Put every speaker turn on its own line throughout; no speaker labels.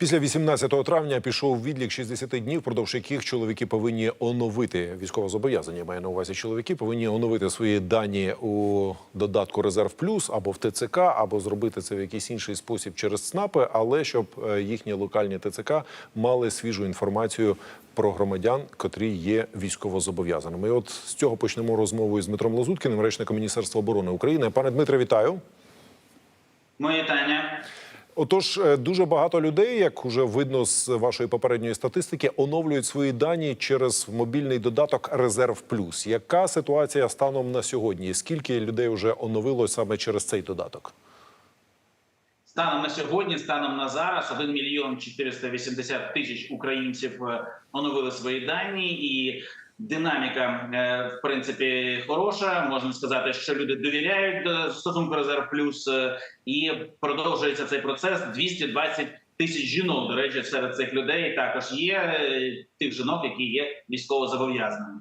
Після 18 травня пішов відлік 60 днів, впродовж яких чоловіки повинні оновити військове зобов'язання. Я Маю на увазі, чоловіки повинні оновити свої дані у додатку Резерв Плюс або в ТЦК, або зробити це в якийсь інший спосіб через ЦНАПи, але щоб е, їхні локальні ТЦК мали свіжу інформацію про громадян, котрі є військовозобов'язаними. І от з цього почнемо розмову із Дмитром Лазуткіним, речником Міністерства оборони України. Пане Дмитре, вітаю.
Моє вітання.
Отож, е, дуже багато людей, як вже видно з вашої попередньої статистики, оновлюють свої дані через мобільний додаток Резерв Плюс. Яка ситуація станом на сьогодні? Скільки людей вже оновило саме через цей додаток?
Станом на сьогодні, станом на зараз, 1 мільйон 480 тисяч українців е, оновили свої дані, і динаміка е, в принципі хороша. Можна сказати, що люди довіряють стосунку резерв плюс, е, і продовжується цей процес. 220 тисяч жінок. До речі, серед цих людей також є е, тих жінок, які є військово зобов'язаними.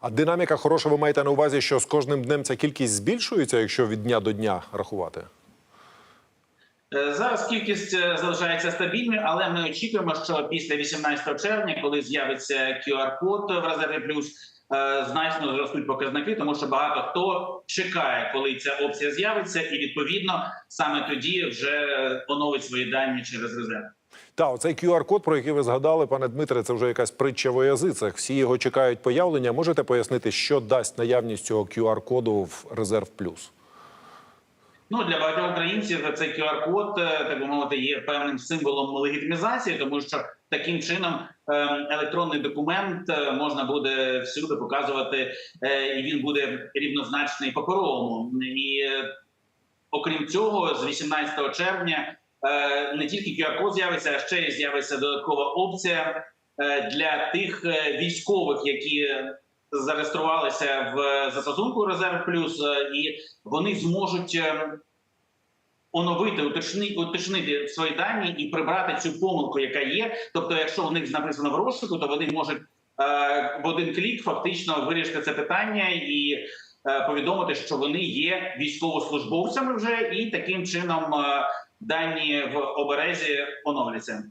А динаміка хороша, ви маєте на увазі, що з кожним днем ця кількість збільшується, якщо від дня до дня рахувати?
Е, Зараз кількість е, залишається стабільною, але ми очікуємо, що після 18 червня, коли з'явиться QR-код в резерві плюс, е, значно зростуть показники, тому що багато хто чекає, коли ця опція з'явиться, і відповідно саме тоді вже оновить свої дані через резерв.
Та оцей QR-код, про який ви згадали, пане Дмитре, це вже якась притча в язицях. Всі його чекають появлення. Можете пояснити, що дасть наявність цього QR-коду в Резерв Плюс?
Ну для багатьох українців цей QR-код, е, так би мовити, є певним символом легітимізації, тому що таким чином е, електронний документ е, можна буде всюди показувати, е, і він буде рівнозначний паперовому. І окрім цього, з 18 червня не тільки QR-код з'явиться, а ще й з'явиться додаткова опція для тих військових, які зареєструвалися в застосунку Резерв Плюс, е, і вони зможуть е, оновити, уточнити, уточнити свої дані і прибрати цю помилку, яка є. Тобто, якщо у них написано в розшуку, то вони можуть е, в один клік фактично вирішити це питання і повідомити, що вони є військовослужбовцями вже, і таким чином дані в оберезі оновляться.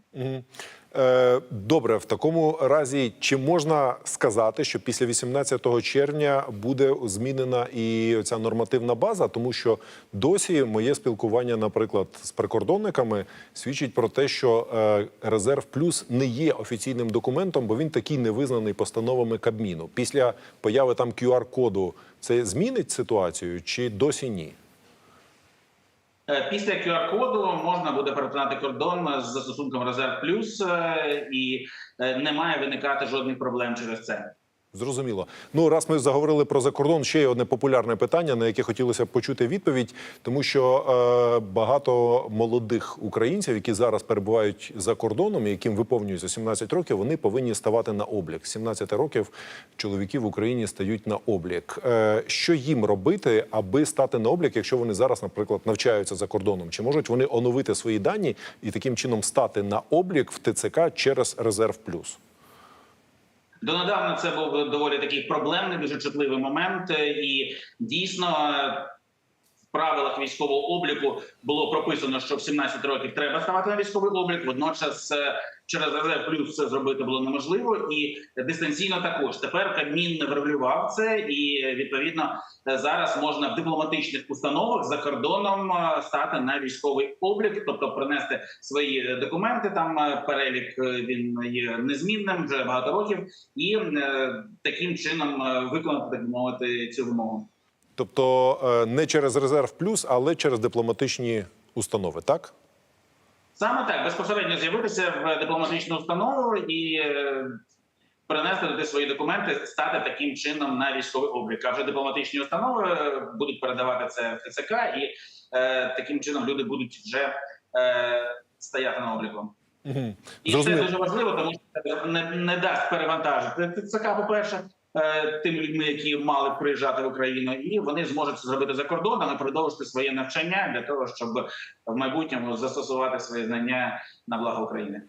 Е, Добре, в такому разі, чи можна сказати, що після 18 червня буде змінена і ця нормативна база, тому що досі моє спілкування, наприклад, з прикордонниками свідчить про те, що е, резерв плюс не є офіційним документом, бо він такий не визнаний постановами Кабміну. Після появи там QR-коду це змінить ситуацію чи досі ні?
Е, Після QR-коду можна буде перетинати кордон з застосунком Резерв Плюс, і е, не має виникати жодних проблем через це.
Зрозуміло. Ну, раз ми заговорили про закордон, ще є одне популярне питання, на яке хотілося б почути відповідь, тому що е, багато молодих українців, які зараз перебувають за кордоном, яким виповнюється 17 років, вони повинні ставати на облік. З 17 років чоловіки в Україні стають на облік. Е, що їм робити, аби стати на облік, якщо вони зараз, наприклад, навчаються за кордоном? Чи можуть вони оновити свої дані і таким чином стати на облік в ТЦК через резерв плюс?
Донедавна це був доволі такий проблемний, дуже чутливий момент, е, і дійсно е, правилах військового обліку було прописано, що в 17 років треба ставати на військовий облік. Водночас е, через резерв плюс це зробити було неможливо, і дистанційно також тепер Кабмін врегулював це, і відповідно зараз можна в дипломатичних установах за кордоном е, стати на військовий облік, тобто принести свої документи. Там е, перелік він є незмінним вже багато років, і таким чином виконати так мовити цю вимогу.
Тобто е, не через резерв плюс, але через дипломатичні установи, так?
Саме так безпосередньо з'явитися в дипломатичну установу і е, принести туди свої документи, стати таким чином на військовий облік. А вже дипломатичні установи е, будуть передавати це в ТЦК, і е, таким чином люди будуть вже е, стояти на обліку.
Угу.
І це дуже важливо, тому що це не, не дасть перевантажити ТЦК, по-перше, е, тими людьми, які мали б приїжджати в Україну, і вони зможуть це зробити за кордоном і продовжити своє навчання для того, щоб в майбутньому застосувати свої знання на благо України.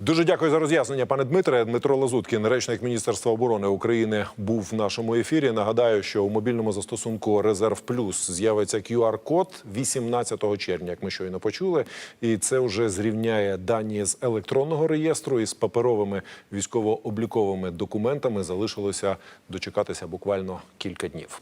Дуже дякую за роз'яснення, пане Дмитре. Дмитро Лазуткін, речник Міністерства оборони України, був в нашому ефірі. Нагадаю, що у мобільному застосунку Резерв Плюс з'явиться QR-код 18 червня, як ми щойно почули. І це вже зрівняє дані з електронного реєстру із паперовими військово-обліковими документами. Залишилося дочекатися буквально кілька днів.